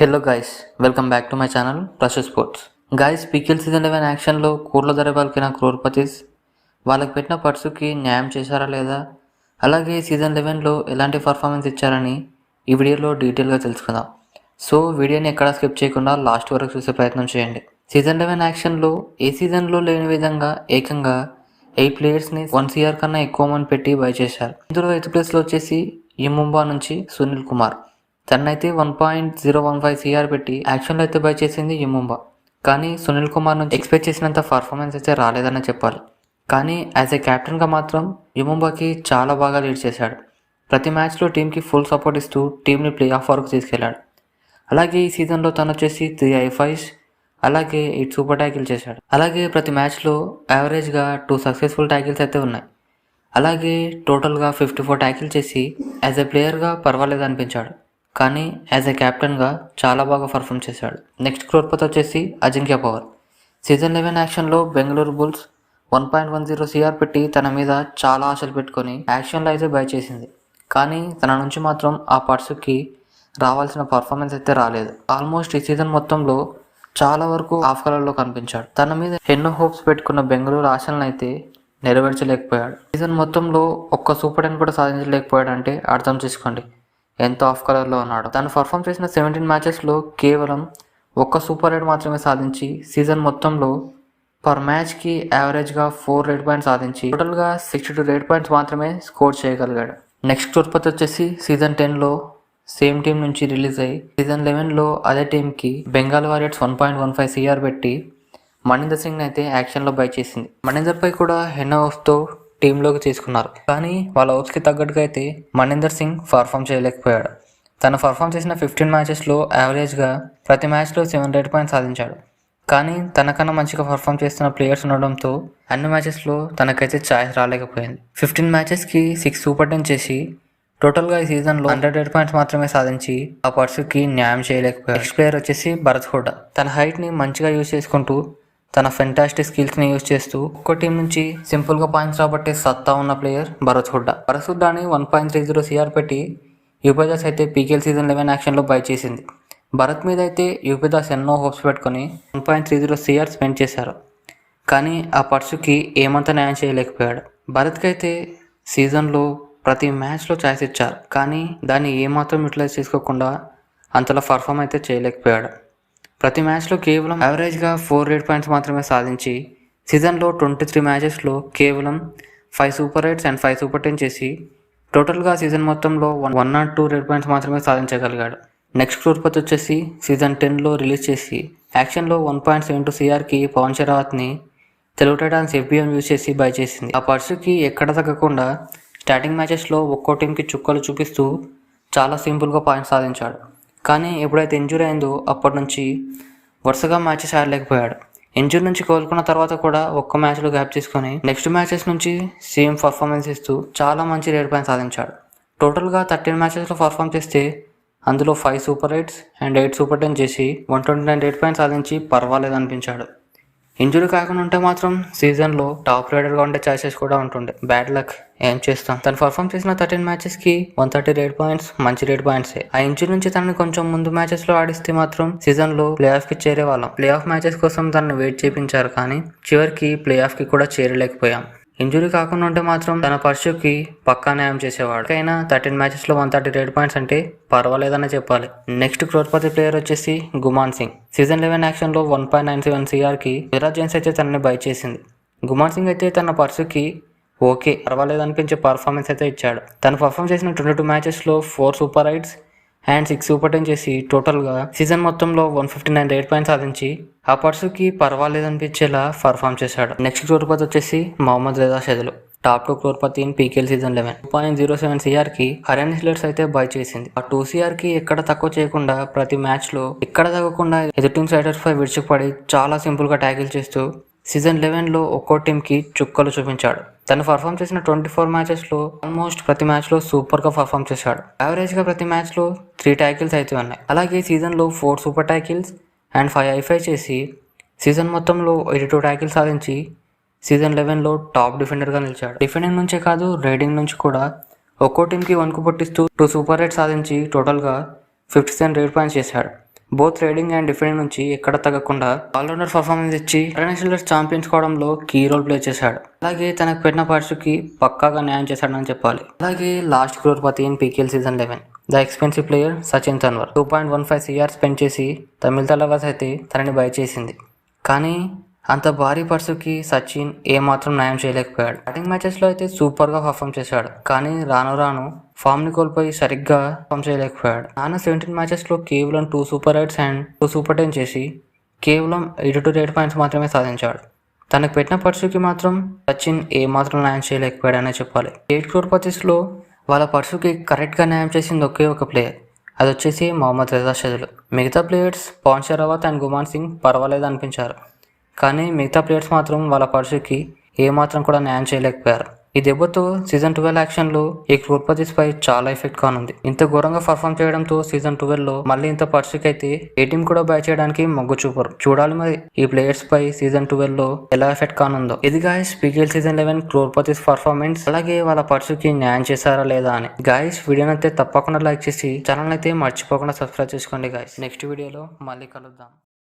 Hello guys welcome back to my channel plus sports guys PKL season eleven యాక్షన్లో కూర్ల ధర పలికిన క్రోర్పతిస్ వాళ్ళకి పెట్టిన పర్సుకి న్యాయం చేశారా లేదా? అలాగే సీజన్ లెవెన్లో ఎలాంటి పర్ఫార్మెన్స్ ఇచ్చారని ఈ వీడియోలో డీటెయిల్గా తెలుసుకుందాం. సో వీడియోని ఎక్కడా స్కిప్ చేయకుండా లాస్ట్ వరకు చూసే ప్రయత్నం చేయండి. సీజన్ లెవెన్ యాక్షన్లో ఏ సీజన్లో లేని విధంగా ఏకంగా ఎయిట్ ప్లేయర్స్ని వన్ సిఆర్ కన్నా ఎక్కువ మంది పెట్టి బై చేశారు. ఇందులో ఎయిత్ ప్లేస్లో వచ్చేసి ఈ ముంబా నుంచి సునీల్ కుమార్. తనైతే one point zero one five CR పెట్టి యాక్షన్లో అయితే బై చేసింది యుముంబా కానీ సునీల్ కుమార్ నుంచి ఎక్స్పెక్ట్ చేసినంత పర్ఫార్మెన్స్ అయితే రాలేదనే చెప్పాలి. కానీ యాజ్ ఏ కెప్టెన్గా మాత్రం యుముంబాకి చాలా బాగా లీడ్ చేశాడు. ప్రతి మ్యాచ్లో టీంకి ఫుల్ సపోర్ట్ ఇస్తూ టీంని ప్లే ఆఫ్ వరకు తీసుకెళ్ళాడు అలాగే ఈ సీజన్లో తను వచ్చేసి త్రీ ఐఫైస్ అలాగే ఎయిట్ సూపర్ ట్యాకిల్ చేశాడు. అలాగే ప్రతి మ్యాచ్లో యావరేజ్గా టూ సక్సెస్ఫుల్ ట్యాకిల్స్ అయితే ఉన్నాయి. అలాగే టోటల్గా ఫిఫ్టీ ఫోర్ ట్యాకిల్ చేసి యాజ్ ఎ ప్లేయర్గా పర్వాలేదు అనిపించాడు. కానీ యాజ్ ఎ కెప్టెన్గా చాలా బాగా పర్ఫామ్ చేశాడు. నెక్స్ట్ క్రోర్పత్ వచ్చేసి Ajinkya Pawar. Season eleven యాక్షన్లో Bengaluru Bulls one point one zero CR పెట్టి తన మీద చాలా ఆశలు పెట్టుకొని యాక్షన్లో అయితే బై చేసింది. కానీ తన నుంచి మాత్రం ఆ పర్సుకి రావాల్సిన పర్ఫార్మెన్స్ అయితే రాలేదు. ఆల్మోస్ట్ ఈ సీజన్ మొత్తంలో చాలా వరకు ఆఫ్ కలర్లో కనిపించాడు. తన మీద ఎన్నో హోప్స్ పెట్టుకున్న బెంగళూరు ఆశలను అయితే నెరవేర్చలేకపోయాడు. సీజన్ మొత్తంలో ఒక్క సూపర్ టెన్ కూడా సాధించలేకపోయాడు అంటే అర్థం చేసుకోండి. ఎంత ఆఫ్ కలర్లో ఉన్నాడు. తను పర్ఫామ్ చేసిన సెవెంటీన్ మ్యాచెస్లో కేవలం ఒక్క సూపర్ రేట్ మాత్రమే సాధించి సీజన్ మొత్తంలో పర్ మ్యాచ్కి యావరేజ్గా ఫోర్ రేట్ పాయింట్స్ సాధించి టోటల్గా సిక్స్టీ టూ రేట్ పాయింట్స్ మాత్రమే స్కోర్ చేయగలిగాడు. నెక్స్ట్ ఉత్పత్తి వచ్చేసి సీజన్ టెన్లో సేమ్ టీం నుంచి రిలీజ్ అయ్యి సీజన్ లెవెన్లో అదే టీంకి Bengal Warriors one point one five CR పెట్టి మణీందర్ సింగ్ అయితే యాక్షన్లో బై చేసింది. మణీందర్పై కూడా హెన్తో టీంలోకి తీసుకున్నారు కానీ వాళ్ళ హోప్స్కి తగ్గట్టుగా అయితే మణీందర్ సింగ్ పర్ఫామ్ చేయలేకపోయాడు. తను పర్ఫామ్ చేసిన ఫిఫ్టీన్ మ్యాచెస్లో యావరేజ్గా ప్రతి మ్యాచ్లో సెవెన్ రేట్ పాయింట్ సాధించాడు. కానీ తనకన్నా మంచిగా పర్ఫామ్ చేస్తున్న ప్లేయర్స్ ఉండడంతో అన్ని మ్యాచెస్లో తనకైతే ఛాయిస్ రాలేకపోయింది. ఫిఫ్టీన్ మ్యాచెస్కి సిక్స్ సూపర్ టెన్ చేసి టోటల్గా ఈ సీజన్లో హండ్రెడ్ ఎయిట్ పాయింట్స్ మాత్రమే సాధించి ఆ పర్సుకి న్యాయం చేయలేకపోయాడు. నెక్స్ట్ ప్లేయర్ వచ్చేసి భరత్ హుడ్డా తన హైట్ని మంచిగా యూజ్ చేసుకుంటూ తన ఫెంటాస్టిక్ స్కిల్స్ని యూజ్ చేస్తూ ఒక్కో టీం నుంచి సింపుల్గా పాయింట్స్ రాబట్టే సత్తా ఉన్న player Bharat Hooda. Bharat హుడ్డాని one point three zero CR పెట్టి యూపీదాస్ అయితే పీకేఎల్ సీజన్ లెవెన్ యాక్షన్లో బై చేసింది. భరత్ మీద అయితే యూపీదాస్ ఎన్నో హోప్స్ పెట్టుకొని one point three zero CR spend చేశారు. కానీ ఆ పర్సుకి ఏమంత న్యాయం చేయలేకపోయాడు. భరత్కి అయితే సీజన్లో ప్రతి మ్యాచ్లో ఛాయిస్ ఇచ్చారు. కానీ దాన్ని ఏమాత్రం యూటిలైజ్ చేసుకోకుండా అంతలా పర్ఫామ్ అయితే చేయలేకపోయాడు. ప్రతి మ్యాచ్లో కేవలం యావరేజ్గా ఫోర్ రేట్ పాయింట్స్ మాత్రమే సాధించి సీజన్లో ట్వంటీ త్రీ మ్యాచెస్లో కేవలం five super eights and five super ten చేసి టోటల్గా సీజన్ మొత్తంలో one one not two raid points మాత్రమే సాధించగలిగాడు. నెక్స్ట్ క్రూర్పతి వచ్చేసి సీజన్ టెన్లో రిలీజ్ చేసి యాక్షన్లో వన్ పాయింట్ సెవెన్ టూ సిఆర్కి పవన్ షరావత్ని తెలుగు టైటాన్స్ ఎఫ్బిఎం యూజ్ చేసి బై చేసింది. ఆ పర్సుకి ఎక్కడ తగ్గకుండా స్టార్టింగ్ మ్యాచెస్లో ఒక్కో టీంకి చుక్కలు చూపిస్తూ చాలా సింపుల్గా పాయింట్స్ సాధించాడు. కానీ ఎప్పుడైతే ఇంజూర్ అయిందో అప్పటి నుంచి వరుసగా మ్యాచెస్ ఆడలేకపోయాడు ఇంజురీ నుంచి కోలుకున్న తర్వాత కూడా ఒక్క మ్యాచ్లో గ్యాప్ తీసుకొని నెక్స్ట్ మ్యాచెస్ నుంచి సేమ్ పర్ఫార్మెన్స్ ఇస్తూ చాలా మంచి రేట్ పాయింట్ సాధించాడు. టోటల్గా థర్టీన్ మ్యాచెస్లో పర్ఫామ్ చేస్తే అందులో five super eights and eight super ten చేసి one twenty nine raid point సాధించి పర్వాలేదు అనిపించాడు. ఇంజురీ కాకుండా ఉంటే మాత్రం సీజన్లో టాప్ రైడర్గా ఉండే ఛాన్సెస్ కూడా ఉంటుండే. Bad luck. ఏం చేస్తాం? తను పర్ఫామ్ చేసిన థర్టీన్ మ్యాచెస్కి వన్ థర్టీ రేట్ పాయింట్స్ మంచి రేట్ పాయింట్సే ఆ ఇంజురీ నుంచి తనని కొంచెం ముందు మ్యాచెస్లో ఆడిస్తే మాత్రం సీజన్లో ప్లే ఆఫ్కి చేరే వాళ్ళం ప్లే ఆఫ్ మ్యాచెస్ కోసం తనని వెయిట్ చేయించారు కానీ చివరికి ప్లే ఆఫ్కి కూడా చేరలేకపోయాం. ఇంజురీ కాకుండా ఉంటే మాత్రం తన పర్సుకి పక్కా న్యాయం చేసేవాడు. అయినా థర్టీన్ మ్యాచెస్లో వన్ థర్టీ రేట్ పాయింట్స్ అంటే పర్వాలేదనే చెప్పాలి. నెక్స్ట్ క్రోర్పతి ప్లేయర్ వచ్చేసి గుమాన్ సింగ్. సీజన్ లెవెన్ యాక్షన్లో వన్ పాయింట్ నైన్ సెవెన్ సిఆర్కి విరాట్ జైన్స్ అయితే తనని బై చేసింది. గుమాన్ సింగ్ అయితే తన పర్సుకి ఓకే పర్వాలేదు అనిపించే పర్ఫార్మెన్స్ అయితే ఇచ్చాడు. తను పర్ఫామ్ చేసిన twenty two మ్యాచెస్లో four super raids and six super ten చేసి టోటల్గా సీజన్ మొత్తంలో one fifty nine raid point సాధించి ఆ పర్సుకి పర్వాలేదు అనిపించేలా పర్ఫామ్ చేశాడు. నెక్స్ట్ క్రోర్పతి వచ్చేసి Mohammad Reza Shadloo top two crorepati in PKL season eleven. Two point zero seven సిఆర్కి హరియన్ హిల్లర్స్ అయితే బై చేసింది. ఆ టూ సిఆర్కి ఎక్కడ తక్కువ చేయకుండా ప్రతి మ్యాచ్లో ఎక్కడ తగ్గకుండా ఎదుటి టీమ్ సైడర్స్ పై విడిచిపడి చాలా సింపుల్గా ట్యాకిల్ చేస్తూ సీజన్ లెవెన్లో ఒక్కో టీంకి చుక్కలు చూపించాడు. తను పర్ఫామ్ చేసిన ట్వంటీ ఫోర్ మ్యాచెస్లో ఆల్మోస్ట్ ప్రతి మ్యాచ్లో సూపర్గా పర్ఫామ్ చేశాడు. యావరేజ్గా ప్రతి మ్యాచ్లో త్రీ ట్యాకిల్స్ అయితే ఉన్నాయి. అలాగే సీజన్లో four super tackles and five high five చేసి సీజన్ మొత్తంలో ఎయిటీ టూ ట్యాకిల్స్ సాధించి సీజన్ లెవెన్లో టాప్ డిఫెండర్గా నిలిచాడు. డిఫెండింగ్ నుంచే కాదు రైడింగ్ నుంచి కూడా ఒక్కో టీంకి వణుకు పుట్టిస్తూ టూ సూపర్ రేట్ సాధించి టోటల్గా ఫిఫ్టీ సెవెన్ రేట్ పాయింట్స్ చేశాడు. బోత్ రైడింగ్ అండ్ డిఫెండింగ్ నుంచి ఎక్కడ తగ్గకుండా ఆల్రౌండర్ పర్ఫార్మెన్స్ ఇచ్చి ఇంటర్నేషనల్ ఛాంపియన్స్ కావడంలో కీ రోల్ ప్లే చేశాడు. అలాగే తనకు పెట్టిన పర్సుకి పక్కాగా న్యాయం చేశాడని చెప్పాలి. అలాగే last crorepati in PKL season eleven the expensive player Sachin Tanwar two point one five CR spend చేసి తమిళ తలవాస్ అయితే తనని బై చేసింది. కానీ అంత భారీ పర్సుకి సచిన్ ఏమాత్రం న్యాయం చేయలేకపోయాడు. బ్యాటింగ్ మ్యాచెస్లో అయితే సూపర్గా పర్ఫామ్ చేశాడు. కానీ రాను రాను ఫామ్ని కోల్పోయి సరిగ్గా పర్ఫామ్ చేయలేకపోయాడు. నాన్న సెవెంటీన్ మ్యాచెస్లో కేవలం two super raids and two super ten చేసి కేవలం ఎయిటీ టూ రేట్ పాయింట్స్ మాత్రమే సాధించాడు. తనకు పెట్టిన పర్సుకి మాత్రం సచిన్ ఏమాత్రం న్యాయం చేయలేకపోయాడనే చెప్పాలి. ఎయిట్ క్రోర్పతిస్లో వాళ్ళ పర్సుకి కరెక్ట్గా న్యాయం చేసింది ఒకే ఒక ప్లేయర్. అది వచ్చేసి మొహమ్మద్ రిజా షదులు. మిగతా ప్లేయర్స్ పాన్ షరావత్ అండ్ గుమాన్ సింగ్ పర్వాలేదు అనిపించారు కానీ మిగతా ప్లేయర్స్ మాత్రం వాళ్ళ పర్సుకి ఏమాత్రం కూడా న్యాయం చేయలేకపోయారు. ఈ దెబ్బతో సీజన్ ట్వెల్వ్ యాక్షన్లో ఈ క్రూర్పతిస్పై చాలా ఎఫెక్ట్ కానుంది. ఇంత ఘోరంగా పర్ఫామ్ చేయడంతో సీజన్ ట్వెల్వ్లో మళ్ళీ ఇంత పర్సుకి అయితే ఏ టీం కూడా బై చేయడానికి మొగ్గు చూపరు. చూడాలి మరి ఈ ప్లేయర్స్ పై సీజన్ ట్వెల్వ్లో ఎలా ఎఫెక్ట్ కానుందో. ఇది guys PKL season eleven crorepatis performance. అలాగే వాళ్ళ పర్సుకి న్యాయం చేశారా లేదా అని. గాయస్ వీడియోని అయితే తప్పకుండా లైక్ చేసి ఛానల్ అయితే మర్చిపోకుండా సబ్స్క్రైబ్ చేసుకోండి గాయస్. నెక్స్ట్ వీడియోలో మళ్ళీ కలుద్దాం.